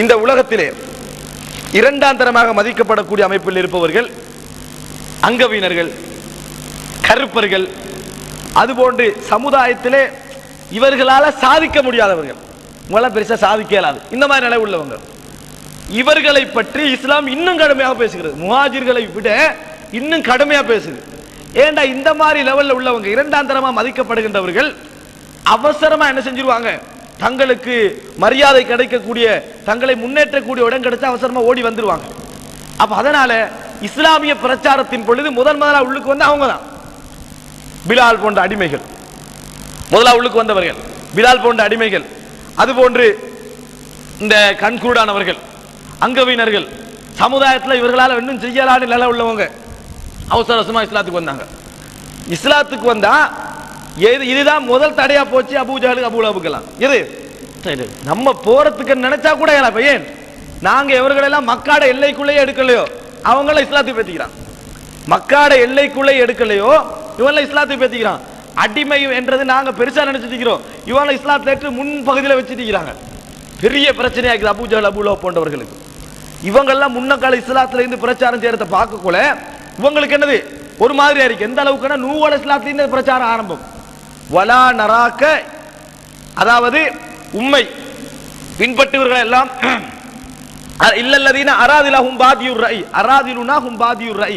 இந்த உலகத்திலே இரண்டாம் தரமாக மதிக்கப்படக்கூடிய அமைப்பில் இருப்பவர்கள் அங்கவீனர்கள் கருப்பர்கள் அதுபோன்று சமுதாயத்திலே இவர்களால் சாதிக்க முடியாதவர்கள். உங்களால் பெருசாக சாதிக்க இயலாது. இந்த மாதிரி நிலை உள்ளவங்க. இவர்களை பற்றி இஸ்லாம் இன்னும் கடுமையாக பேசுகிறது. முஹாஜிர்களை விட இன்னும் கடுமையாக பேசுது. ஏண்டா இந்த மாதிரி லெவலில் உள்ளவங்க இரண்டாம் தரமாக மதிக்கப்படுகின்றவர்கள் அவசரமாக என்ன செஞ்சிருவாங்க? தங்களுக்கு மரியாதை கிடைக்கக்கூடிய தங்களை முன்னேற்றக்கூடிய இடம் கிடைச்சா அவசரமா ஓடி வந்துருவாங்க. அப்ப அதனால இஸ்லாமிய பிரச்சாரத்தின் பொழுது முதல் முதலா உள்ளுக்கு வந்து அவங்க தான் பிலால் போன்ற அடிமைகள். முதலா உள்ளுக்கு வந்தவர்கள். பிலால் போன்ற அடிமைகள். அதுபோன்று இந்த கண்கூடானவர்கள் அங்கவீனர்கள் சமுதாயத்தில் இவர்களால் இன்னும் செய்யலான்னு நில உள்ளவங்க. அவசர அவசரமா இஸ்லாத்துக்கு வந்தாங்க. இஸ்லாத்துக்கு வந்தா எது இதுதான் முதல் தடையா போச்சு அபூஜாலு அபூலாபுக்கெல்லாம் இது நம்ம போறதுக்கு நினைச்சா கூட ஏன் நாங்க இவர்களெல்லாம் மக்காட எல்லைக்குள்ளேயே எடுக்கலையோ? அவங்கள இஸ்லாத்துக்கு பேத்திக்கிறான். மக்காட எல்லைக்குள்ளே எடுக்கலையோ? இவன்ல இஸ்லாத்துக்கு பேத்திக்கிறான். அடிமை என்றது நாங்க பெருசா நினைச்சிட்டு இருக்கிறோம். இவன்ல இஸ்லாத்துல ஏற்று முன் பகுதியில் வச்சுட்டு பெரிய பிரச்சனையா இருக்குது அபூஜால் அபூலோ போன்றவர்களுக்கு. இவங்கெல்லாம் முன்னக்கால இஸ்லாத்துல இருந்து பிரச்சாரம் செய்யறத பார்க்கக்குள்ள இவங்களுக்கு என்னது? ஒரு மாதிரியா இருக்கு. எந்த அளவுக்குன்னா நூவல இஸ்லாத்துல இருந்து பிரச்சாரம் ஆரம்பம். வலா நராக்க அதாவது உண்மை பின்பற்றுவர்கள் எல்லாம் அ- இல்லல்லதீன அராதிலா ஹும் பாதியுர் ரை அராதிலுனா ஹும் பாதியுர் ரை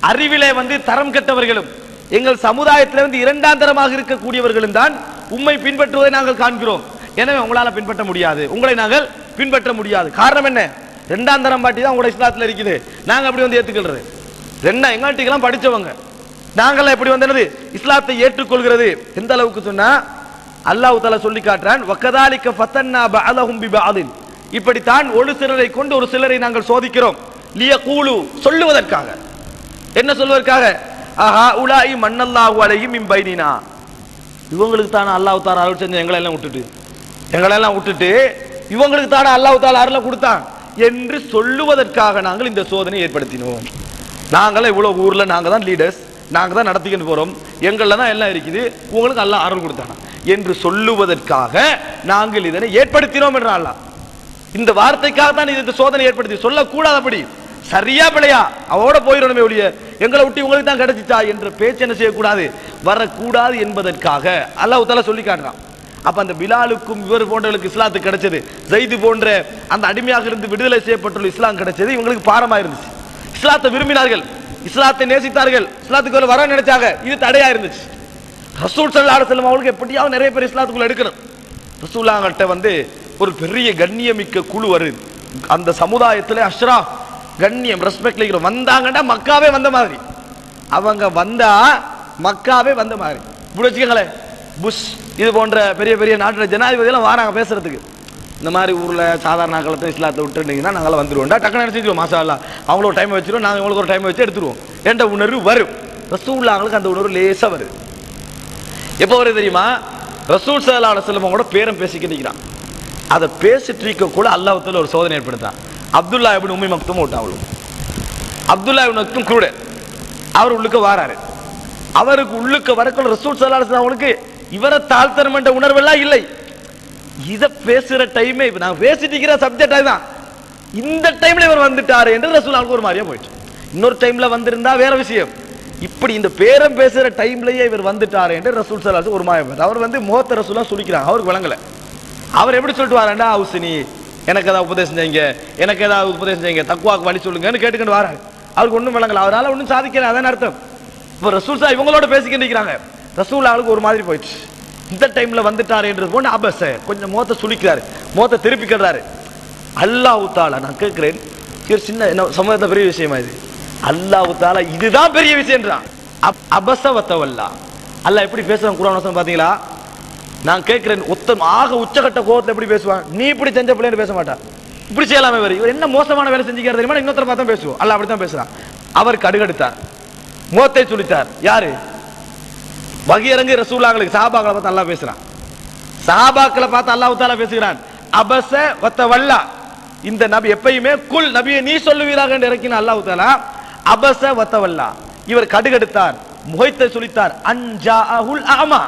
அறிவிலே வந்து தரம் கெட்டவர்களும் எங்கள் சமுதாயத்தில் வந்து இரண்டாம் தரமாக இருக்கக்கூடியவர்களும் தான் உண்மை பின்பற்றுவதை நாங்கள் காண்கிறோம். எனவே உங்களால் பின்பற்ற முடியாது. உங்களை நாங்கள் பின்பற்ற முடியாது. காரணம் என்ன? ரெண்டாம் தரம் பாட்டி தான் உங்களோட இஸ்லாத்தில் இருக்குது. நாங்கள் அப்படி வந்து ஏற்றுக்கிறது ரெண்டா எங்கள்கிட்டலாம் படித்தவங்க நாங்களாம் எப்படி வந்து என்னது? இஸ்லாத்தை ஏற்றுக்கொள்கிறது. எந்த அளவுக்கு சொன்னா அல்லாஹு தஆலா சொல்லி காட்டுறான் வக்கதாலிக்க ஃபத்தன்னா பஅலஹும் பிபஅலின் இப்படித்தான் ஒரு சிலரை கொண்டு ஒரு சிலரை நாங்கள் சோதிக்கிறோம். லிய கூலு சொல்லுவதற்காக. என்ன சொல்வதற்காக? ஆஹா உலாயி மண்ணல்லாஹு அலையும் இம்பைனா இவங்களுக்கு தானே அல்லாஹு தாலா அருள் செஞ்ச எங்களை எல்லாம் விட்டுட்டு? எங்களை எல்லாம் விட்டுட்டு இவங்களுக்கு தானே அல்லாஹு தாலா அருளை கொடுத்தான்? என்று சொல்லுவதற்காக நாங்கள் இந்த சோதனை ஏற்படுத்தினோம். நாங்களே இவ்வளோ ஊரில் நாங்கள் தான் லீடர்ஸ் நாங்கள் தான் நடத்திக்கிட்டு போகிறோம் எங்களில் தான் எல்லாம் இருக்குது. உங்களுக்கு எல்லாம் அருள் கொடுத்தானா? என்று சொல்லுவதற்காக நாங்கள் இதனை ஏற்படுத்தினோம் என்றால் அல்லா இந்த வார்த்தைக்காக தான் இது இந்த சோதனை ஏற்படுத்தி. சொல்லக்கூடாது அப்படி. சரியா பிள்ளையா அவோட போயிடணுமே ஒழிய. எங்களை விட்டு உங்களுக்கு தான் கிடைச்சிச்சா என்ற பேச்சு என்ன செய்யக்கூடாது? வரக்கூடாது என்பதற்காக அல்லாஹ் தஆலா சொல்லி காட்டுறான். அப்ப அந்த பிலாலுக்கும் இவர் போன்றவர்களுக்கு இஸ்லாத்து கிடைச்சது. ஜெயிது போன்ற அந்த அடிமையாக இருந்து விடுதலை செய்யப்பட்டுள்ள இஸ்லாம் கிடைச்சது. இவங்களுக்கு பாரமாக இருந்துச்சு. இஸ்லாத்தை விரும்பினார்கள். இஸ்லாத்தை நேசித்தார்கள். இஸ்லாத்துக்குள்ள வர நினைச்சாங்க. இது தடையா இருந்துச்சு. ரசூல் சல்லா செல்லும் அவங்களுக்கு எப்படியாவது நிறைய பேர் இஸ்லாத்துக்குள்ள எடுக்கணும். ரசூல்லாங்கள்ட்ட வந்து ஒரு பெரிய கண்ணியமிக்க குழு வருது. அந்த சமுதாயத்தில் அஷ்ரா கண்ணியம் ரெஸ்பெக்ட் லைக் வந்தாங்கன்னா மக்காவே வந்த மாதிரி. அவங்க வந்தா மக்காவே வந்த மாதிரி. இப்படி வச்சுக்கோங்களேன் புஷ் இது போன்ற பெரிய பெரிய நாட்டில் ஜனாதிபதி எல்லாம் வாராங்க பேசுறதுக்கு. இந்த மாதிரி ஊர்ல சாதாரண காலத்தை இஸ்லாத்தை விட்டுருந்தீங்கன்னா நாங்களாம் வந்துருவோம்டா டக்குனு நினைச்சிருவோம் மாசா அவங்கள ஒரு டைம் வச்சிருவோம் நாங்கள் உங்களுக்கு ஒரு டைம் வச்சு எடுத்துருவோம். என்ற உணர்வு வரும்? ரசூல்லாங்களுக்கு அந்த உணர்வு லேசா வருது எப்போ வருது தெரியுமா? ரசூல் சல்லா அலுவலம் கூட பேரம் பேசிக்கிட்டு இருக்கிறான் அதை பேசிட்டு இருக்க கூட அல்லாஹத்தில் ஒரு சோதனை ஏற்படுத்தான் அப்துல்லா எப்படி உண்மை மக்தும் விட்டான் அவளுக்கு அப்துல்லா மக்தும் கூட அவர் உள்ளுக்க வாராரு. அவருக்கு உள்ளுக்க வரக்குள்ள ரசூல் சல்லா அலுவலம் அவங்களுக்கு இவரை தாழ்த்தரம் என்ற உணர்வெல்லாம் இல்லை. இதை பேசுற டைமே இப்ப நான் பேசிட்டு இருக்கிற சப்ஜெக்ட் அதுதான். இந்த டைம்ல இவர் வந்துட்டாரு என்று ரசூல் அவங்களுக்கு ஒரு மாதிரியா போயிட்டு இன்னொரு டைம்ல வந்திருந்தா வேற விஷயம். இப்படி இந்த பேரம் பேசுற டைம்லயே இவர் வந்துட்டாரு என்று ரசூல் சலாஸ் ஒரு மாதிரி அவர் வந்து முகத்த ரசூலா சுழிக்கிறாங்க அவருக்கு விளங்கல. அவர் எப்படி சொல்லிட்டு வராண்டா ஹவுசினி எனக்கு ஏதாவது உபதேசம் செய்யுங்க. எனக்கு ஏதாவது உபதேசம் செய்யுங்க. தக்குவாக்கு வழி சொல்லுங்கன்னு கேட்டுக்கிட்டு வராங்க அவருக்கு ஒன்றும் விளங்கல. அவரால ஒன்றும் சாதிக்கல. அதான் அர்த்தம். இப்போ ரசூல் சா இவங்களோட பேசிக்கிட்டு இருக்கிறாங்க ரசூல் ஆளுக்கு ஒரு மாதிரி போயிடுச்சு. இந்த டைம்ல வந்துட்டாரு என்று போன அபச கொஞ்சம் முகத்தை சுழிக்கிறாரு முகத்தை திருப்பிக்கிறாரு அல்லாஹ் தாலா நான் கேட்கிறேன் இது ஒரு சின்ன என்ன சமூகத்தை பெரிய விஷயமா இது? அல்லாஹ் தாலா இதுதான் பெரிய விஷயம்ன்றான். அப்- அபசவத்தவல்லா அல்ல எப்படி பேசுறான் குரான் வசனம் பாத்தீங்களா நான் கேட்கிறேன் உத்தம் ஆக உச்சகட்ட கோபத்தில் எப்படி பேசுவான்? நீ இப்படி செஞ்ச பிள்ளைன்னு பேச மாட்டான். இப்படி செய்யலாமே இவர். இவர் என்ன மோசமான வேலை செஞ்சுக்கிறது தெரியுமா? இன்னொருத்தர் பார்த்தா பேசுவோம். அல்லாஹ் அப்படித்தான் பேசுறான். அவர் கடுகடுத்தார். முகத்தை சுளித்தார். யாரு? வகையரங்கு ரசூலாங்களுக்கு சஹாபாக்களை பார்த்து அல்லாஹ் பேசுறான். சஹாபாக்களை பார்த்து அல்லாஹ் தாலா பேசுகிறான். அபச வத்த வல்லா. இந்த நபி எப்பயுமே குல் நபியை நீ சொல்லுவீராக என்று இறக்கின அல்லாஹ் தாலா அபச வத்த வல்லா. இவர் கடுகெடுத்தார் முகைத்தை சுளித்தார் அஞ்சா அகுல் ஆமா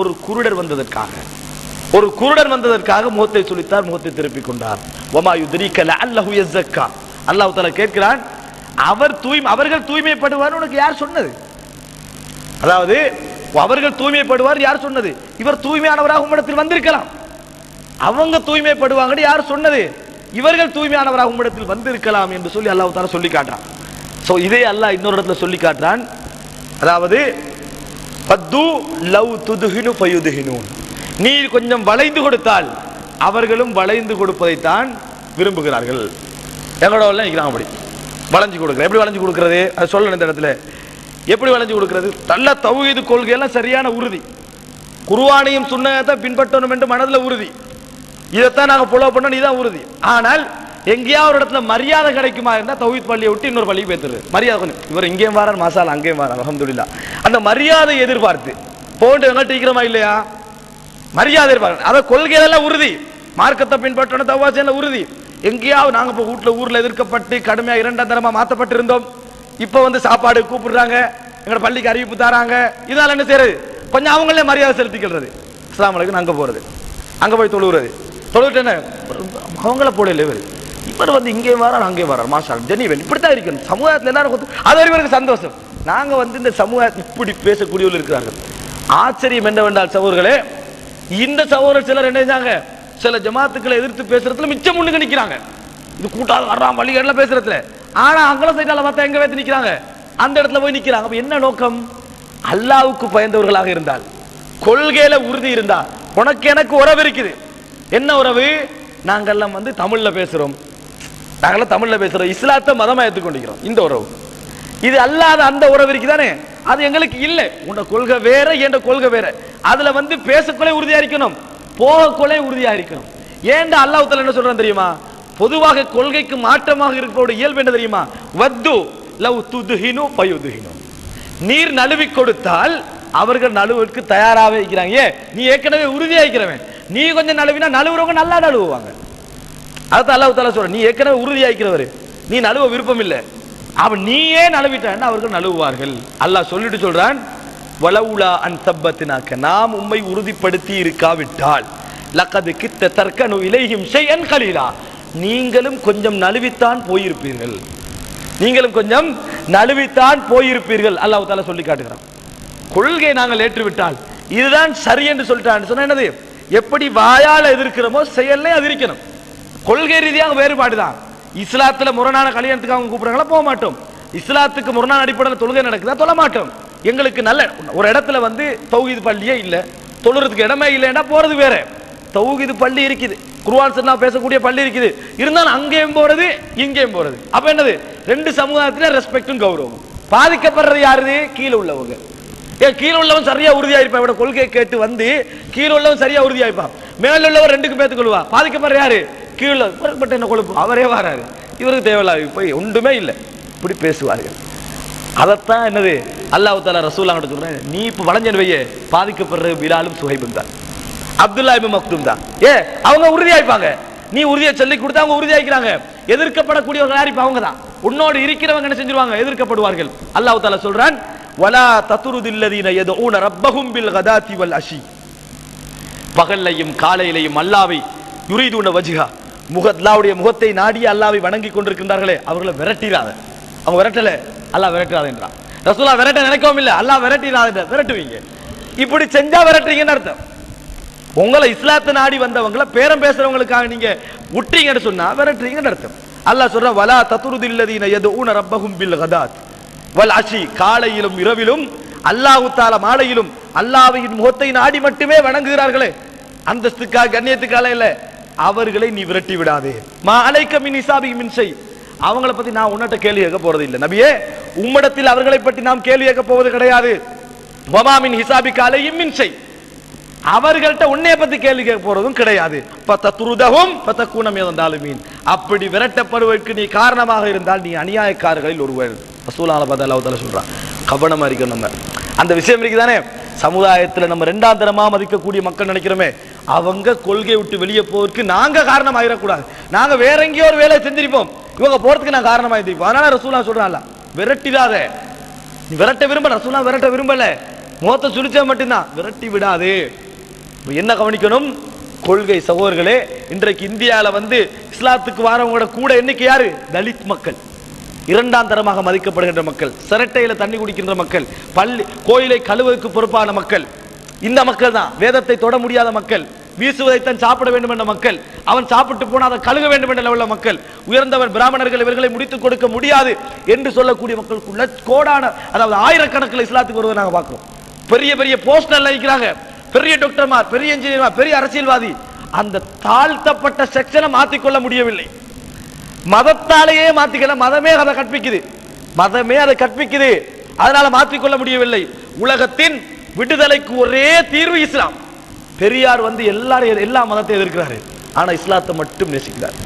ஒரு குருடர் வந்ததற்காக. ஒரு குருடர் வந்ததற்காக முகத்தை சுழித்தார் முகத்தை திருப்பிக் கொண்டார். வமா யுத்ரீக அல்லஹு எஸ்ஸக்கா அல்லாஹ் தாலா கேட்கிறான் அவர் தூய்மை அவர்கள் தூய்மைப்படுவார் உனக்கு யார் சொன்னது? அதாவது அவர்கள் தூய்மைப்படுவார் யார் சொன்னது? இவர் தூய்மையானவராக உம்மிடத்தில் வந்திருக்கலாம். அவங்க தூய்மைப்படுவாங்கன்னு யார் சொன்னது? இவர்கள் தூய்மையானவராக உம்மிடத்தில் வந்திருக்கலாம் என்று சொல்லி அல்லாஹ் தாரா சொல்லி காட்டுறான். சோ இதே அல்லாஹ் இன்னொரு இடத்துல சொல்லி காட்டுறான். அதாவது பத்து லவ் துதுகினு பயுதுகினு நீர் கொஞ்சம் வளைந்து கொடுத்தால் அவர்களும் வளைந்து கொடுப்பதைத்தான் விரும்புகிறார்கள். எங்களோட உள்ள நிற்கிறாங்க அப்படி. வளைஞ்சு கொடுக்குறேன் எப்படி வளைஞ்சு கொடுக்குறது? அது சொல்லணும் இந்த இடத்துல. எப்படி வளைஞ்சு கொடுக்கிறது? நல்ல தௌஹீது கொள்கையெல்லாம் சரியான உறுதி. குருவானையும் சுன்னத்தை பின்பற்றணும் என்று மனதில் உறுதி. இதைத்தான் நாங்கள் புலவ பண்ணணும் இதுதான் உறுதி. ஆனால் எங்கேயாவது ஒரு இடத்துல மரியாதை கிடைக்குமா இருந்தால் தௌஹித் பள்ளியை விட்டு இன்னொரு பள்ளிக்கு பேத்துரு மரியாதை கொஞ்சம். இவர் இங்கேயும் வரார் மசாலா அங்கேயும் வரார் அல்ஹம்துலில்லாஹ். அந்த மரியாதை எதிர்பார்த்து. போன்ட்டு எங்கள்கிட்ட இருக்கிறோமா இல்லையா? மரியாதை எதிர்பார்க்க அதை கொள்கையெல்லாம் உறுதி. மார்க்கத்தை பின்பற்றணும் தவாசியில் உறுதி. எங்கேயாவது நாங்கள் இப்போ வீட்டில் ஊரில் எதிர்க்கப்பட்டு கடுமையாக இரண்டாம் தரமாக மாற்றப்பட்டிருந்தோம் இப்போ வந்து சாப்பாடு கூப்பிடுறாங்க எங்களோட பள்ளிக்கு அறிவிப்பு தராங்க. இதால என்ன செய்யறது? கொஞ்சம் அவங்களே மரியாதை செலுத்திக்கிறது. இஸ்லாம் அலைக்கும் அங்க போறது. அங்க போய் தொழுகிறது தொழுவிட்டு என்ன? அவங்கள போடல இவர். இவர் வந்து இங்கே வரார் அங்கே வரார். மாஷா ஜெனிவன் இப்படித்தான் இருக்கணும். சமுதாயத்தில் எல்லாரும் அது வரைக்கும் சந்தோஷம். நாங்க வந்து இந்த சமுதாயத்தில் இப்படி பேசக்கூடியவர்கள் இருக்கிறார்கள். ஆச்சரியம் என்னவென்றால் சகோதரர்களே இந்த சகோதரர் சிலர் என்ன செஞ்சாங்க சில ஜமாத்துக்களை எதிர்த்து பேசுறதுல மிச்சம் முன்னுக்கு நிற்கிறாங்க இது கூட்டாளி வர்றான் வழிகள்ல பேசுறதுல. ஆனா அங்கல சைடால பார்த்தா எங்க வைத்து நிக்கிறாங்க? அந்த இடத்துல போய் நிக்கிறாங்க. அப்ப என்ன நோக்கம்? அல்லாவுக்கு பயந்தவர்களாக இருந்தால் கொள்கையில உறுதி இருந்தா உனக்கு எனக்கு உறவு இருக்குது. என்ன உறவு? நாங்கெல்லாம் வந்து தமிழ்ல பேசுறோம். நாங்கெல்லாம் தமிழ்ல பேசுறோம். இஸ்லாத்தை மதமா ஏற்றுக்கொண்டிருக்கிறோம் இந்த உறவு. இது அல்லாத அந்த உறவு இருக்குதானே? அது எங்களுக்கு இல்லை. உன்னோட கொள்கை வேற என்ற கொள்கை வேற? அதுல வந்து பேசக்குள்ளே உறுதியா இருக்கணும். போகக்கொலை உறுதியா இருக்கணும். ஏன்டா அல்லாஹ் என்ன சொல்றான் தெரியுமா? பொதுவாக கொள்கைக்கு மாற்றமாக இருக்கக்கூடிய இயல்பு என்ன தெரியுமா? வத்து லவ் துதுஹினு பயுதுகினு நீர் நழுவி கொடுத்தால் அவர்கள் நழுவுக்கு தயாராகவே இருக்கிறாங்க. ஏன் நீ ஏற்கனவே உறுதியாகிக்கிறவன் நீ கொஞ்சம் நழுவினா நழுவுறவங்க நல்லா நழுவுவாங்க. அதான் அல்லாஹ் தாலா சொல்ற நீ ஏற்கனவே உறுதியாக்கிறவர் நீ நழுவ விருப்பம் இல்லை. அவன் நீயே நழுவிட்டான் அவர்கள் நழுவுவார்கள். அல்லாஹ் சொல்லிட்டு சொல்றான் வலவுலா அன் சப்பத்தினாக்க நாம் உண்மை உறுதிப்படுத்தி இருக்காவிட்டால் லக்கது கித்த தர்க்கனு இலையும் செய்யன் கலீலா. நீங்களும் கொஞ்சம் நழுவித்தான் போயிருப்பீர்கள். நீங்களும் கொஞ்சம் நழுவித்தான் போயிருப்பீர்கள். அல்லாஹ் தாலா சொல்லி காட்டுகிறான். கொள்கை நாங்கள் ஏற்றுவிட்டால் இதுதான் சரி என்று சொல்லிட்டான் சொன்னா என்னது? எப்படி வாயால் எதிர்க்கிறோமோ செயல்ல எதிர்க்கணும் கொள்கை ரீதியாக வேறுபாடு தான். இஸ்லாத்துல முரணான கல்யாணத்துக்கு அவங்க கூப்பிடுறாங்களா? போக மாட்டோம். இஸ்லாத்துக்கு முரணான அடிப்படையில் தொழுகை நடக்குதா? தொழ மாட்டோம். எங்களுக்கு நல்ல ஒரு இடத்துல வந்து தௌஹீது பள்ளியே இல்லை. தொழுறதுக்கு இடமே இல்லைன்னா போறது வேற. தௌஹீது பள்ளி இருக்குது. குர்ஆன் சுன்னா பேசக்கூடிய பள்ளி இருக்குது. இருந்தாலும் அங்கேயும் போறது இங்கேயும் போறது. அப்ப என்னது? ரெண்டு சமுதாயத்துல ரெஸ்பெக்டும் கௌரவம் பாதிக்கப்படுறது யாருது? கீழே உள்ளவங்க. ஏன் கீழே உள்ளவன் சரியா உறுதியா இருப்பான் இவட கொள்கையை கேட்டு வந்து கீழே உள்ளவன் சரியா உறுதியா இருப்பான் மேல உள்ளவன் ரெண்டுக்கும் பேத்து கொள்வா பாதிக்கப்படுற யாரு? கீழே பட்ட என்ன கொழுப்பு? அவரே வராரு. இவருக்கு தேவையில்லாது போய் ஒன்றுமே இல்லை. இப்படி பேசுவார்கள். அதைத்தான் என்னது? அல்லாஹு தாலா ரசூலா சொல்றேன் நீ இப்ப வளைஞ்சன் வையே பாதிக்கப்படுற விழாலும் சுஹைபும் தான். அப்துல்லா இபின் மக்தும் தான். ஏ அவங்க உறுதியாய்ப்பாங்க நீ உறுதியை சொல்லி கொடுத்தா அவங்க உறுதியாக்கிறாங்க எதிர்க்கப்படக்கூடியவர்கள் யார்? இப்போ அவங்க தான் உன்னோடு இருக்கிறவங்க என்ன செஞ்சிருவாங்க? எதிர்க்கப்படுவார்கள். அல்லாஹ் தாலா சொல்றான் வலா தத்துருதில்லதீன எதோ ஊன ரப்பகும் பில் கதாத்தி வல் அஷி. பகல்லையும் காலையிலையும் அல்லாவை யுரிதுன வஜிகா முகத்லாவுடைய முகத்தை நாடி அல்லாவை வணங்கி கொண்டிருக்கின்றார்களே அவர்களை விரட்டிடாத அவங்க விரட்டல. அல்லாஹ் விரட்டாத என்றான். ரசூலா விரட்ட நினைக்கவும் இல்லை. அல்லாஹ் விரட்டிடாத விரட்டுவீங்க. இப்படி செஞ்சா விரட்டுறீங்கன்னு அர்த்தம். உங்களை இஸ்லாத்தை நாடி வந்தவங்கள பேரம் பேசுறவங்களுக்காக நீங்க விட்டீங்கன்னு சொன்னா விரட்டுறீங்கன்னு அர்த்தம் அல்லாஹ் சொல்ற வலா தத்துருதில்லதீன யதுஊன ரப்பகும் பில் கதாத். வல் அஷி காலையிலும் இரவிலும் அல்லாஹு தால மாலையிலும் அல்லாவையின் முகத்தை நாடி மட்டுமே வணங்குகிறார்களே. அந்தஸ்துக்காக கண்ணியத்துக்கால இல்ல அவர்களை நீ விரட்டி விடாதே. மா அலைக்க மின் இசாபி மின்சை அவங்கள பத்தி நான் உன்னட்ட கேள்வி கேட்க போறது இல்லை. நபியே உம்மிடத்தில் அவர்களை பற்றி நாம் கேள்வி கேட்க போவது கிடையாது. வமா மின் ஹிசாபி காலையும் மின்சை அவர்கள்ட்ட உன்னைய பத்தி கேள்வி கேட்க போறதும் கிடையாது. பத்த துருதகும் பத்த கூணம் இருந்தாலும் மீன் அப்படி விரட்டப்படுவதற்கு நீ காரணமாக இருந்தால் நீ அநியாயக்காரர்களில் ஒருவர். ரசூலான பார்த்து அல்லாஹ் சொல்றான். கவனமா இருக்கணும் நம்ம. அந்த விஷயம் இருக்குதானே? சமுதாயத்தில் நம்ம ரெண்டாம் தரமாக மதிக்கக்கூடிய மக்கள் நினைக்கிறோமே. அவங்க கொள்கை விட்டு வெளியே போவதற்கு நாங்கள் காரணம் ஆகிடக்கூடாது நாங்கள் வேற எங்கேயோ ஒரு வேலையை செஞ்சிருப்போம். இவங்க போகிறதுக்கு நான் காரணமாக இருந்திருப்போம் அதனால ரசூலா சொல்கிறான்ல விரட்டிடாத. நீ விரட்ட விரும்பல ரசூலா விரட்ட விரும்பலை. முகத்தை சுழிச்சா மட்டும்தான். விரட்டி விடாதே. என்ன கவனிக்கணும்? கொள்கை சகோதரர்களே இன்றைக்கு இந்தியால வந்து இஸ்லாத்துக்கு வரவங்களோட கூட எண்ணிக்கை யாரு? தலித் மக்கள். இரண்டாம் தரமாக மதிக்கப்படுகின்ற மக்கள் சிரட்டையில தண்ணி குடிக்கின்ற மக்கள் பள்ளி கோயிலை கழுவுவதற்கு பொறுப்பான மக்கள். இந்த மக்கள் தான் வேதத்தை தொட முடியாத மக்கள் வீசுவதைத்தான் சாப்பிட வேண்டும் என்ற மக்கள் அவன் சாப்பிட்டு போனால் அதை கழுக வேண்டும் என்ற உள்ள மக்கள். உயர்ந்தவர் பிராமணர்கள் இவர்களை முடித்துக் கொடுக்க முடியாது என்று சொல்லக்கூடிய மக்களுக்குள்ள கோடான அதாவது ஆயிரக்கணக்கில் இஸ்லாத்துக்கு வருவதை நாங்கள் பார்க்கிறோம். பெரிய பெரிய போஸ்டர்ல இருக்கிறாங்க பெரிய டாக்டர்மார் பெரிய இன்ஜினியர்மார் பெரிய அரசியல்வாதி. அந்த தாழ்த்தப்பட்ட செக்ஷனை மாத்திக்கொள்ள முடியவில்லை. மதத்தாலேயே மாத்திக்கல மதமே அதை கற்பிக்குது. மதமே அதை கற்பிக்குது. அதனால மாற்றிக்கொள்ள முடியவில்லை. உலகத்தின் விடுதலைக்கு ஒரே தீர்வு இஸ்லாம். பெரியார் வந்து எல்லாரும் எல்லா மதத்தையும் எதிர்க்கிறாரு. ஆனா இஸ்லாத்தை மட்டும் நேசிக்கிறார்.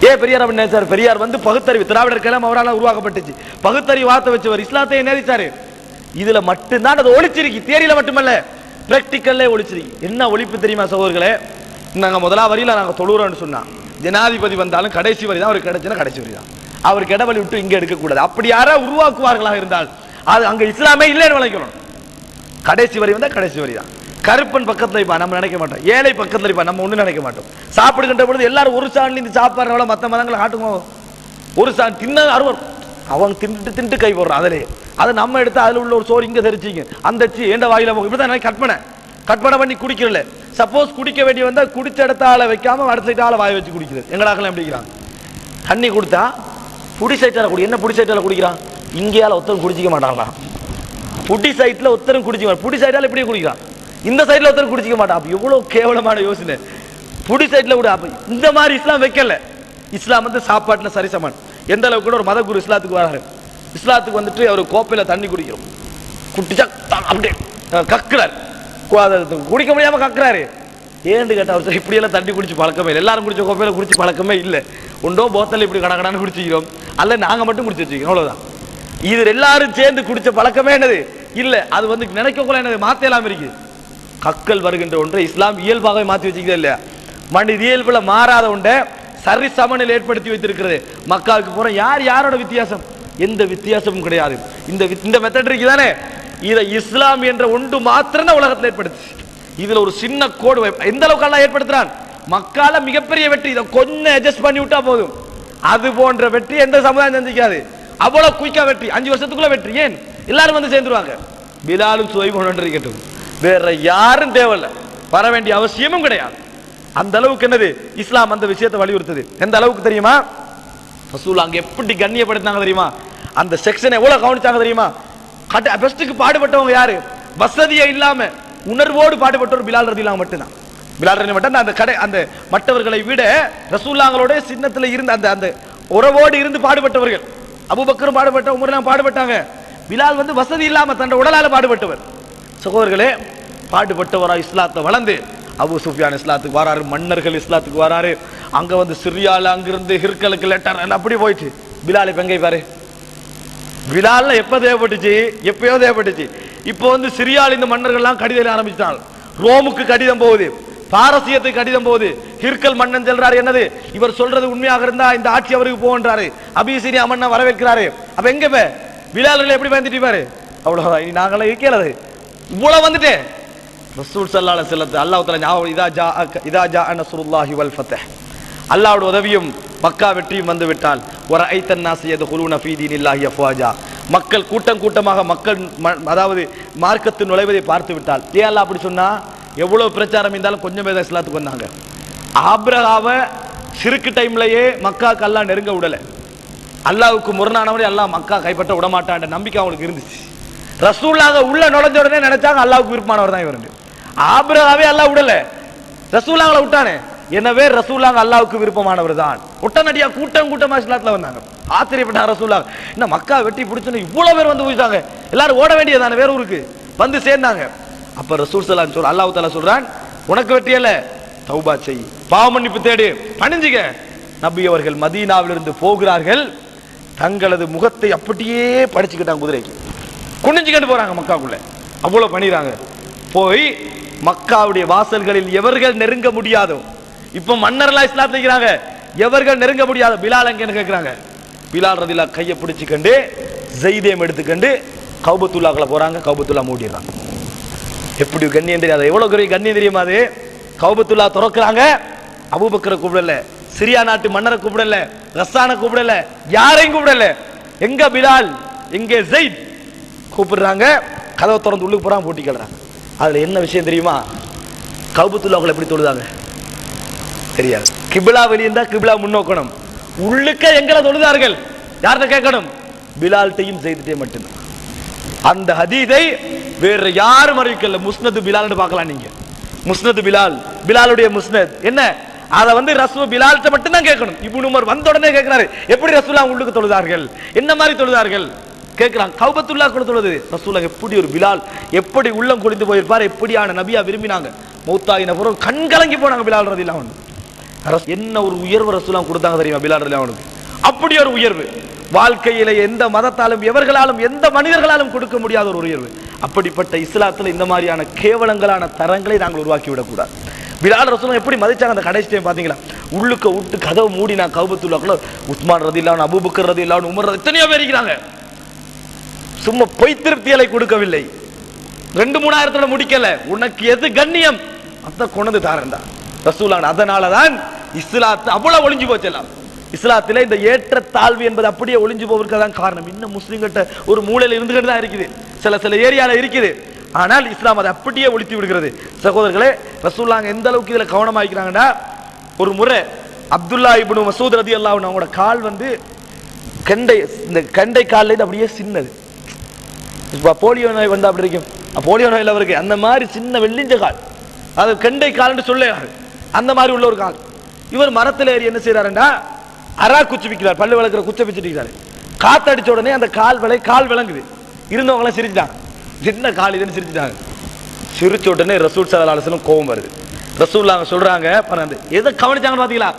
ஏன் பெரியார் அப்படி நினைச்சாரு? பெரியார் வந்து பகுத்தறிவு திராவிடர் கலாம் அவரால் உருவாக்கப்பட்டுச்சு. பகுத்தறிவு வார்த்தை வச்சவர் இஸ்லாத்தை நேசிச்சாரு. இதுல மட்டும்தான் அது ஒழிச்சிருக்கு தேரியில மட்டுமல்ல. பிராக்டிக்கல்லே ஒழிச்சிருக்கு என்ன ஒழிப்பு தெரியுமா சகோதரர்களே? நாங்கள் முதலா வரியில நாங்கள் தொழுகிறோம்னு சொன்னால் ஜனாதிபதி வந்தாலும் கடைசி வரி தான் அவருக்கு கிடைச்சுன்னா கடைசி வரி தான் அவர் இடவழி விட்டு இங்கே எடுக்கக்கூடாது. அப்படி யாரா உருவாக்குவார்களாக இருந்தால் அது அங்கே இஸ்லாமே இல்லைன்னு விளைக்கணும் கடைசி வரி வந்தால் கடைசி வரி தான் கருப்பன் பக்கத்துல இருப்பா நம்ம நினைக்க மாட்டோம். ஏழை பக்கத்துல இருப்பா நம்ம ஒன்றும் நினைக்க மாட்டோம். சாப்பிடுகின்ற பொழுது எல்லாரும் ஒரு சாண்டில் இந்த சாப்பாடுறவள மற்ற மதங்களை காட்டுங்க. ஒரு சாண் தின்ன அறுவர் அவங்க தின்னுட்டு தின்ட்டு கை போடுறான் அதிலே. அதை நம்ம எடுத்து அதுல உள்ள ஒரு சோறு இங்கே தெரிச்சிங்க அந்த அச்சு ஏண்ட வாயில போகும். இப்படிதான் தான் கற்பனை கற்பனை பண்ணி குடிக்கிறல சப்போஸ் குடிக்க வேண்டிய வந்தால் குடிச்ச இடத்த ஆளை வைக்காம அடுத்த சைட்டு ஆளை வாய வச்சு குடிக்கிறது. எங்கடாக்கெல்லாம் எப்படிக்கிறான் தண்ணி கொடுத்தா புடி சைட்டால் குடி. என்ன புடி சைட்டால் குடிக்கிறான்? இங்கேயால ஒருத்தரும் குடிச்சிக்க மாட்டாங்களா புடி சைட்ல ஒருத்தரும் குடிச்சிக்க மாட்டான். புடி சைடால இப்படி குடிக்கிறான்? இந்த சைடுல ஒருத்தரும் குடிச்சிக்க மாட்டான். அப்போ எவ்வளோ கேவலமான யோசனை. புடி சைட்ல கூட அப்போ இந்த மாதிரி இஸ்லாம் வைக்கல. இஸ்லாம் வந்து சாப்பாட்டுல சரிசமன் எந்த அளவுக்கு கூட ஒரு மத குரு இஸ்லாத்துக்கு வராரு. இஸ்லாத்துக்கு வந்துட்டு அவர் கோப்பையில் தண்ணி குடிக்கிறோம். குட்டிச்சா அப்படியே கக்குறார். கக்குறாரு அதை குடிக்க முடியாமல் கக்குறாரு. ஏன்னு கேட்டால் அவர் இப்படியெல்லாம் தண்ணி குடிச்சு பழக்கமே இல்லை. எல்லாரும் குடிச்ச கோப்பையில் குடிச்சு பழக்கமே இல்லை. உண்டோ போத்தல் இப்படி கடகடான்னு குடிச்சிக்கிறோம் அல்ல நாங்கள் மட்டும் குடிச்சு வச்சுக்கிறோம். அவ்வளோதான் இது எல்லாரும் சேர்ந்து குடிச்ச பழக்கமே என்னது? இல்லை. அது வந்து நினைக்கக்குள்ள என்னது? மாத்தலாம் இருக்கு. கக்கல் வருகின்ற ஒன்றை இஸ்லாம் இயல்பாகவே மாற்றி வச்சுக்கிறது இல்லையா? மனித இயல்பில் மாறாத ஒன்றை சரி சமநிலை ஏற்படுத்தி வைத்திருக்கிறது. மக்காவுக்கு போகிறோம் யார் யாரோட வித்தியாசம்? எந்த வித்தியாசமும் கிடையாது. இந்த இந்த மெத்தட் இருக்கு தானே? இதை இஸ்லாம் என்ற ஒன்று மாத்திரம் தான் உலகத்தில் ஏற்படுத்துச்சு. இதுல ஒரு சின்ன கோடு எந்த அளவுக்கு எல்லாம் ஏற்படுத்துறான்? மக்கால மிகப்பெரிய வெற்றி இதை கொஞ்சம் அட்ஜஸ்ட் பண்ணி விட்டா போதும். அது போன்ற வெற்றி எந்த சமுதாயம் சந்திக்காது. அவ்வளவு குயிக்கா வெற்றி. அஞ்சு வருஷத்துக்குள்ள வெற்றி. ஏன்? எல்லாரும் வந்து சேர்ந்துருவாங்க. பிலாலும் சுவைபம் இருக்கட்டும் வேற யாரும் தேவையில்ல. வர வேண்டிய அவசியமும் கிடையாது. அந்த அளவுக்கு என்னது? இஸ்லாம் அந்த விஷயத்தை வலியுறுத்துது. எந்த அளவுக்கு தெரியுமா? ரசூல் அங்கே எப்படி கண்ணியப்படுத்தாங்க தெரியுமா? அந்த செக்ஷனை எவ்வளோ கவனித்தாங்க தெரியுமா? கட்ட பெஸ்ட்டுக்கு பாடுபட்டவங்க யாரு? வசதியே இல்லாமல் உணர்வோடு பாடுபட்டவர் பிலால் ரதிலாம் மட்டும்தான். பிலால் ரதி மட்டும் அந்த கடை அந்த மற்றவர்களை விட ரசூல்லாங்களோட சின்னத்தில் இருந்த அந்த அந்த உறவோடு இருந்து பாடுபட்டவர்கள். அபுபக்கரும் பாடுபட்ட உமர்லாம் பாடுபட்டாங்க. பிலால் வந்து வசதி இல்லாமல் தன்னோட உடலால் பாடுபட்டவர். சகோதரர்களே பாடுபட்டவரா இஸ்லாத்தை வளர்ந்து அபு சுஃபியான் இஸ்லாத்துக்கு வராரு மன்னர்கள் இஸ்லாத்துக்கு வராரு. அங்க வந்து சிரியால அங்கிருந்து ஹிர்கலுக்கு லெட்டர் எல்லாம் அப்படி போயிட்டு பிலால் பெங்கை எங்க பாரு? பிலால்ல எப்போ தேவைப்பட்டுச்சு? எப்பயோ தேவைப்பட்டுச்சு. இப்போ வந்து சிரியால இந்த மன்னர்கள்லாம் கடிதம் எழுத ஆரம்பிச்சிட்டாங்க. ரோமுக்கு கடிதம் போகுது. பாரசீகத்துக்கு கடிதம் போகுது. ஹிர்கல் மன்னன் சொல்றாரு என்னது? இவர் சொல்றது உண்மையாக இருந்தா இந்த ஆட்சி அவருக்கு போன்றாரு அபிசீனியா மன்னன் வரவேற்கிறாரு. அப்ப எங்க இப்ப? பிலால்கள் எப்படி பயந்துட்டு பாரு? அவ்வளவுதான். இனி நாங்களாம் இருக்கிறது இவ்வளவு வந்துட்டேன். ரசூல் சல்லாஹ் செல்லத்து அல்லாஹ் ஞாபகம் இதா ஜா இதா ஜா நஸ்ருல்லாஹி வல் ஃபத்ஹ் அல்லாவோட உதவியும் மக்கா வெற்றியும் வந்து விட்டால் ஒரு ஐத்தன் நாஸ் யதுகுலூன ஃபீ இல்லாஹி அஃப்வாஜா. மக்கள் கூட்டம் கூட்டமாக மக்கள் ம- அதாவது மார்க்கத்தில் நுழைவதை பார்த்து விட்டால் ஏன் அல்ல அப்படி சொன்னால் எவ்வளோ பிரச்சாரம் இருந்தாலும் கொஞ்சம் பேர் இஸ்லாத்துக்கு வந்தாங்க. ஆப்ரஹாவை சிறுக்கு டைம்லேயே மக்காவுக்கு அல்லாஹ் நெருங்க விடலை. அல்லாவுக்கு முரணானவரை அல்லாஹ் மக்கா கைப்பற்ற விடமாட்டான்ற நம்பிக்கை அவங்களுக்கு இருந்துச்சு. ரசூலாக உள்ள நுழைஞ்ச உடனே நினைச்சாங்க அல்லாவுக்கு விருப்பமானவர் தான் இவர் ஆபிரகாவே அல்லாஹ் விடல ரசூலாங்களை விட்டானே. எனவே ரசூலாங்க அல்லாவுக்கு விருப்பமானவர் தான். உடனடியா கூட்டம் கூட்டமா இஸ்லாத்துல வந்தாங்க. ஆச்சரியப்பட்டாங்க ரசூலா. என்ன மக்கா வெட்டி பிடிச்சுன்னு இவ்வளவு பேர் வந்து போயிட்டாங்க எல்லாரும் ஓட வேண்டியதான வேற ஊருக்கு? வந்து சேர்ந்தாங்க. அப்ப ரசூல் சலாம் சொல் அல்லாஹ் தாலா சொல்றான் உனக்கு வெட்டியல தௌபா செய். பாவ மன்னிப்பு தேடு. பணிஞ்சுக்க. நபி அவர்கள் மதீனாவிலிருந்து போகிறார்கள். தங்களது முகத்தை அப்படியே படிச்சுக்கிட்டாங்க குதிரைக்கு. குனிஞ்சுக்கிட்டு போறாங்க மக்காக்குள்ள. அவ்வளவு பண்ணிடுறாங்க. போய் மக்காவுடைய வாசல்களில் எவர்கள் நெருங்க முடியாதோ இப்ப மன்னர்லாம் இஸ்லாத்துல இருக்கிறாங்க எவர்கள் நெருங்க முடியாத பிலால் எங்கன்னு கேட்கிறாங்க பிலால் ரதிலா கையை பிடிச்சிக்கண்டு ஜெய்தேம் எடுத்துக்கண்டு கௌபத்துல்லாக்களை போறாங்க கௌபத்துல்லா மூடிடுறாங்க எப்படி கண்ணியம் தெரியாது எவ்வளோ பெரிய கண்ணியம் தெரியுமா அது? கௌபத்துல்லா துறக்கிறாங்க. அபூபக்கரை கூப்பிடல சிரியா நாட்டு மன்னரை கூப்பிடல ரஸ்தானை கூப்பிடல யாரையும் கூப்பிடல. எங்க பிலால் எங்க ஜெயித்? கூப்பிடுறாங்க. கதவை திறந்து உள்ளுக்கு போறாங்க போட்டி கிளறாங்க அதுல என்ன விஷயம் தெரியுமா? கௌபத்துல்லாக்கள் எப்படி தொழுதாங்க? தெரியாது. கிபிலா வெளியிருந்தா கிபிலா முன்னோக்கணும். உள்ளுக்க எங்களை தொழுதார்கள். யார்கிட்ட கேட்கணும்? பிலால்ட்டையும் செய்துட்டே மட்டும்தான். அந்த ஹதீதை வேற யாரும் அறிவிக்கல முஸ்னது பிலால்னு பார்க்கலாம் நீங்க. முஸ்னது பிலால். பிலாலுடைய முஸ்னத். என்ன? அதை வந்து ரசூ பிலால்ட்ட மட்டும் தான் கேட்கணும். இப்னு உமர் வந்த உடனே கேட்கிறாரு. எப்படி ரசூலா உள்ளுக்கு தொழுதார்கள்? என்ன மாதிரி தொழுதார்கள்? கேட்கிறான் கௌபத்துல்லா கூட தொழுது ரசூலா எப்படி ஒரு பிலால் எப்படி உள்ளம் குளிந்து போயிருப்பார் எப்படியான நபியா விரும்பினாங்க. மௌத்தாயின பிறகு கண் கலங்கி போனாங்க பிலால் ரதிலாம் அவனு ரஸ்- என்ன ஒரு உயர்வு ரசூலாம் கொடுத்தாங்க தெரியுமா பிலால் ரதிலாம் அவனுக்கு அப்படி ஒரு உயர்வு. வாழ்க்கையில எந்த மதத்தாலும் எவர்களாலும் எந்த மனிதர்களாலும் கொடுக்க முடியாத ஒரு உயர்வு. அப்படிப்பட்ட இஸ்லாத்துல இந்த மாதிரியான கேவலங்களான தரங்களை நாங்கள் உருவாக்கி விடக்கூடாது. பிலால் ரசூலம் எப்படி மதிச்சாங்க அந்த கடைசி டைம் பாத்தீங்களா? உள்ளுக்க விட்டு கதவை மூடி நான் கவுபத்துள்ளாக்குள்ள உஸ்மான் ரதி இல்லாம அபூபக்கர் ரதி இல்லாம உமர் ரதி எத்தனையோ பேர் இருக்கிறாங்க. சும்மா பொய் திருப்திகளை கொடுக்கவில்லை. ரெண்டு மூணாயிரத்துல முடிக்கல. உனக்கு எது கண்ணியம்? அத கொண்டு தாரண்டா. ரசூலான் அதனாலதான் இஸ்லாத்து அவ்வளவு ஒளிஞ்சு போச்செல்லாம் எல்லாம். இந்த ஏற்ற தாழ்வு என்பது அப்படியே ஒளிஞ்சு போவதற்கு தான் காரணம். இன்னும் முஸ்லிம்கிட்ட ஒரு மூலையில் இருந்துகிட்டு தான் இருக்குது. சில சில ஏரியால இருக்குது. ஆனால் இஸ்லாம் அதை அப்படியே ஒழித்து விடுகிறது. சகோதரர்களே ரசூல்லாங்க எந்த அளவுக்கு இதுல கவனமாக்கிறாங்கன்னா ஒரு முறை அப்துல்லா இப்னு மசூத் ரதி அல்லாஹ் அவங்களோட கால் வந்து கெண்டை இந்த கெண்டை காலில் இருந்து அப்படியே சின்னது. இப்போ போலியோ நோய் வந்தால் அப்படி இருக்கும். போலியோ நோயில் அவருக்கு அந்த மாதிரி சின்ன வெள்ளிஞ்ச கால். அது கெண்டை கால்னு சொல்லுறாரு அந்த மாதிரி உள்ள ஒரு கால். இவர் மரத்தில் ஏறி என்ன செய்யறாருன்னா அரா குச்சி விற்கிறார் பல்லு விளக்குற குச்சை வச்சுட்டு இருக்கிறாரு. காத்தடிச்ச உடனே அந்த கால் விளை கால் விளங்குது. இருந்தவங்க எல்லாம் சிரிச்சிட்டாங்க. சின்ன கால் இதுன்னு சிரிச்சிட்டாங்க. சிரிச்ச உடனே ரசூல் சல்லா அலுவலம் கோபம் வருது. ரசூல் அவங்க சொல்றாங்க பரந்து எதை கவனிச்சாங்கன்னு பார்த்தீங்களா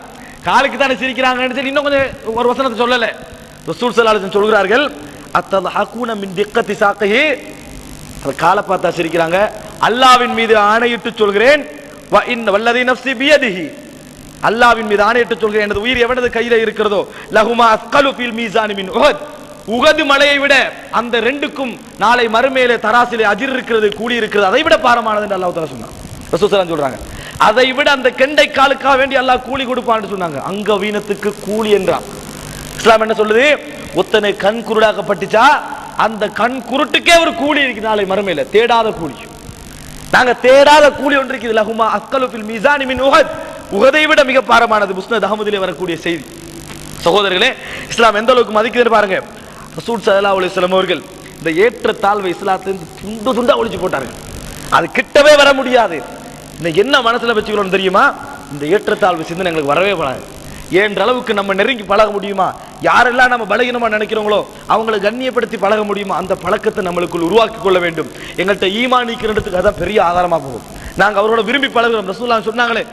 காலுக்கு தானே சிரிக்கிறாங்கன்னு சொல்லி இன்னும் கொஞ்சம் ஒரு வசனத்தை சொல்லலை. ரசூல் சல்லா அலுவலம் சொல்கிறார்கள் அத்தது மின் திக்கத்தி சாக்கையே அந்த காலை பார்த்தா சிரிக்கிறாங்க அல்லாவின் மீது ஆணையிட்டு சொல்கிறேன். வ இன் வல்லதி நஃப்சி பியதிஹி. அல்லாவின் மீது ஆணையிட்டு சொல்கிறேன். எனது உயிர் எவனது கையில இருக்கிறதோ? லஹுமா அஸ்கலு ஃபில் மீசானி மின் உஹத். உகது மலையை விட அந்த ரெண்டுக்கும் நாளை மறுமையிலே தராசிலே அஜிர் இருக்கிறது கூலி இருக்கிறது அதை விட பாரமானது என்று அல்லாஹ் தஆலா சொன்னான். ரசூலுல்லாஹ் சொல்றாங்க. அதை விட அந்த கெண்டை காலுக்காக வேண்டி அல்லாஹ் கூலி கொடுப்பான்னு சொன்னாங்க. அங்க வீணத்துக்கு கூலி என்றான். இஸ்லாம் என்ன சொல்லுது? ஒத்தனை கண் குருடாக்கப்பட்டுச்சா அந்த கண் குருட்டுக்கே ஒரு கூலி இருக்கு நாளை மறுமையில. தேடாத கூலி. நாங்க தேடாத கூலி ஒன்று இருக்குது. லகுமா அஸ்கலு மிசானி மின் உகத் உகதை விட மிக பாரமானது முஸ்னத் அகமதிலே வரக்கூடிய செய்தி. சகோதரர்களே இஸ்லாம் எந்த அளவுக்கு மதிக்குதுன்னு பாருங்க. ரசூல் சதலா அலைஹி வஸல்லம் அவர்கள் இந்த ஏற்ற தாழ்வை இஸ்லாத்திலிருந்து துண்டு துண்டா ஒழிச்சு போட்டார்கள். அது கிட்டவே வர முடியாது. இந்த என்ன மனசுல வச்சுக்கிறோம் தெரியுமா? இந்த ஏற்றத்தாழ்வு சிந்தனை எங்களுக்கு வரவே வராது. ஏன்ற அளவுக்கு நம்ம நெருங்கி பழக முடியுமா? யாரெல்லாம் நம்ம பலகீனமாக நினைக்கிறோங்களோ அவங்களை கண்ணியப்படுத்தி பழக முடியுமா? அந்த பழக்கத்தை நம்மளுக்குள் உருவாக்கி கொள்ள வேண்டும். எங்கள்கிட்ட ஈமானிக்கிறதுக்கு அதான் பெரிய ஆதாரமாக போகும். நாங்கள் அவரோட விரும்பி பழகுறோம். ரசூல்லா சொன்னாங்களே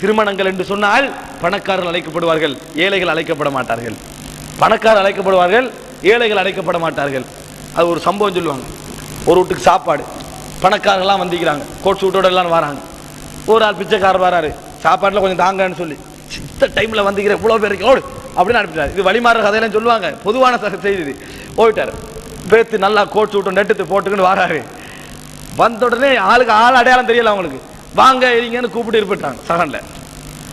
திருமணங்கள் என்று சொன்னால் பணக்காரர்கள் அழைக்கப்படுவார்கள் ஏழைகள் அழைக்கப்பட மாட்டார்கள். பணக்காரர் அழைக்கப்படுவார்கள் ஏழைகள் அழைக்கப்பட மாட்டார்கள். அது ஒரு சம்பவம் சொல்லுவாங்க. ஒரு வீட்டுக்கு சாப்பாடு. பணக்காரர்கள்லாம் வந்திக்கிறாங்க கோட் சூட்டோட எல்லாம் வராங்க. ஒரு ஆள் பிச்சைக்காரர் வராரு. சாப்பாட்டில் கொஞ்சம் தாங்கன்னு சொல்லி. சித்த டைமில் வந்துக்கிற இவ்வளோ பேருக்கு ஓடு அப்படின்னு அனுப்பிட்டார். இது வழிமாற கதையெல்லாம் சொல்லுவாங்க. பொதுவான ச- செய்தி போயிட்டார். பேத்து நல்லா கோட் சூட்டும் நெட்டுத்து போட்டுக்குன்னு வராரு. வந்த உடனே ஆளுக்கு ஆள் அடையாளம் தெரியல அவங்களுக்கு. வாங்க இருங்கன்னு கூப்பிட்டு இருப்பிட்டாங்க சகனில்.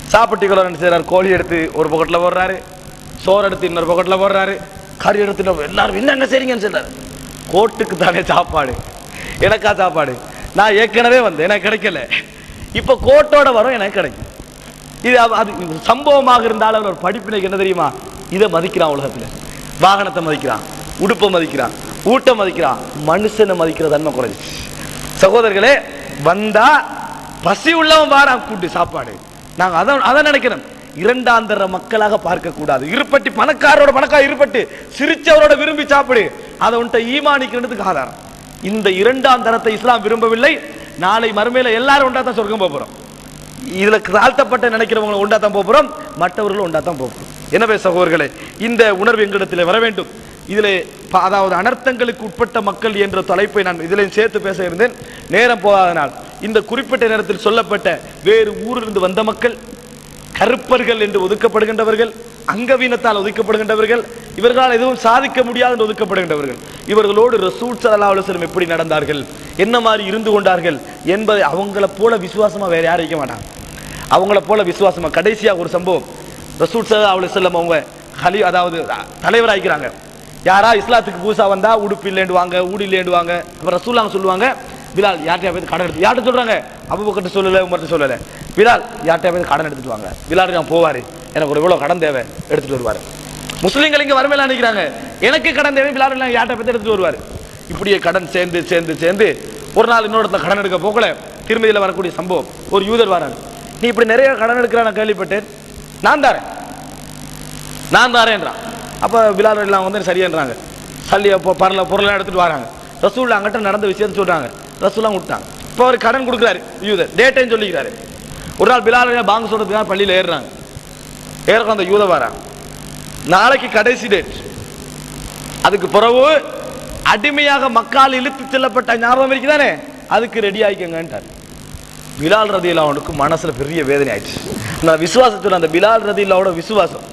சாப்பிட்டு கூட என்ன கோழி எடுத்து ஒரு பக்கத்தில் போடுறாரு. சோறு எடுத்து இன்னொரு பக்கத்தில் போடுறாரு. கறி எடுத்து இன்னொரு- எல்லாரும் என்ன என்ன செய்றீங்கன்னு சொல்றாரு. கோட்டுக்கு தானே சாப்பாடு. எனக்கா சாப்பாடு? நான் ஏற்கனவே வந்தேன். எனக்கு கிடைக்கல. இப்போ கோட்டோட வரும் எனக்கு கிடைக்கும். இது அது சம்பவமாக இருந்தாலும் ஒரு படிப்பினைக்கு என்ன தெரியுமா? இதை மதிக்கிறான் உலகத்துல. வாகனத்தை மதிக்கிறான் உடுப்பை மதிக்கிறான் ஊட்டை மதிக்கிறான் மனுஷனை மதிக்கிற தன்மை குறைஞ்சி. சகோதரர்களே வந்தா பசி உள்ளவன் வாரா கூட்டு சாப்பாடு. நாங்க அதான் அதை நினைக்கிறோம் இரண்டாந்தர மக்களாக பார்க்க கூடாது. இருப்பட்டி பணக்காரரோட பணக்கார இருப்பட்டு சிரிச்சவரோட விரும்பி சாப்பிடு. அதை உன்ட்ட ஈமானிக்கிறதுக்கு ஆதாரம். இந்த இரண்டாம் தரத்தை இஸ்லாம் விரும்பவில்லை. நாளை மறுமையில எல்லாரும் ஒன்றா தான் சொர்க்கம் போகிறோம் இதுல தாழ்த்தப்பட்ட நினைக்கிறவங்களை ஒன்றா தான் போறோம் மற்றவர்களும் ஒன்றா தான் போறோம். எனவே சகோதரர்களே இந்த உணர்வு எங்களிடத்தில் வர வேண்டும். இதில் அதாவது அனர்த்தங்களுக்கு உட்பட்ட மக்கள் என்ற தலைப்பை நான் இதில் சேர்த்து பேச இருந்தேன். நேரம் போகாதனால் இந்த குறிப்பிட்ட நேரத்தில் சொல்லப்பட்ட வேறு ஊரிலிருந்து வந்த மக்கள் கருப்பர்கள் என்று ஒதுக்கப்படுகின்றவர்கள் அங்கவீனத்தால் ஒதுக்கப்படுகின்றவர்கள் இவர்களால் எதுவும் சாதிக்க முடியாது என்று ஒதுக்கப்படுகின்றவர்கள். இவர்களோடு ரசூல் ஸல்லல்லாஹு அலைஹி எப்படி நடந்தார்கள் என்ன மாதிரி இருந்து கொண்டார்கள் என்பதை அவங்கள போல விசுவாசமாக வேற யாரும் வைக்க மாட்டாங்க. அவங்கள போல விசுவாசமாக கடைசியாக ஒரு சம்பவம். ரசூல் சல்லா அலி செல்லம் அவங்க ஹலி அதாவது தலைவராகிக்கிறாங்க யாரா இஸ்லாத்துக்கு பூசா வந்தா உடுப்பு இல்லேண்டுவாங்க ஊடு இல்லேண்டுவாங்க அப்புறம் ரசூலாங்க சொல்லுவாங்க பிலால் யார்கிட்டயா போய் கடன் எடுத்து யார்கிட்ட சொல்றாங்க? அபுபக்கர்ட்ட சொல்லலை உமர்ட்ட சொல்லலை. பிலால் யார்கிட்டயா போய் கடன் எடுத்துட்டு வாங்க. பிலால் நான் போவாரு. எனக்கு ஒரு இவ்வளோ கடன் தேவை எடுத்துகிட்டு வருவாரு. முஸ்லீம்கள் இங்கே வறுமையில நினைக்கிறாங்க எனக்கு கடன் தேவை பிலால் எல்லாம் யார்கிட்ட பற்றி எடுத்துகிட்டு வருவார். இப்படியே கடன் சேர்ந்து சேர்ந்து சேர்ந்து ஒரு நாள் இன்னொருத்த கடன் எடுக்க போகல. திருமதியில வரக்கூடிய சம்பவம். ஒரு யூதர் வராரு. நீ இப்படி நிறைய கடன் எடுக்கிறான் கேள்விப்பட்டேன். நான் தாரேன். நான் தாரேன்றான் அப்போ பிலால் எல்லாம் வந்து சரியான்றாங்க. சல்லி அப்போ பரல பொருளெல்லாம் எடுத்துட்டு வராங்க. ரசூல் அங்கிட்ட நடந்த விஷயம் சொல்றாங்க. ரசூலாம் விட்டாங்க. இப்போ அவர் கடன் கொடுக்குறாரு யூதர். டேட்டையும் சொல்லிக்கிறாரு. ஒரு நாள் பிலால் பாங்க சொல்கிறதுக்காக பள்ளியில் ஏறுறாங்க. ஏற்கனவே அந்த யூத வாரா நாளைக்கு கடைசி டேட் அதுக்கு பிறகு அடிமையாக மக்கால் இழுத்து செல்லப்பட்ட ஞாபகம் இருக்குதானே? அதுக்கு ரெடி ஆகிக்கங்கன்ட்டார் பிலால் ரதியிலாவுக்கு மனசுல பெரிய வேதனை ஆயிடுச்சு. நான் விசுவாசத்தில் அந்த பிலால் ரதியிலாவோட விசுவாசம்.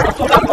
i don't know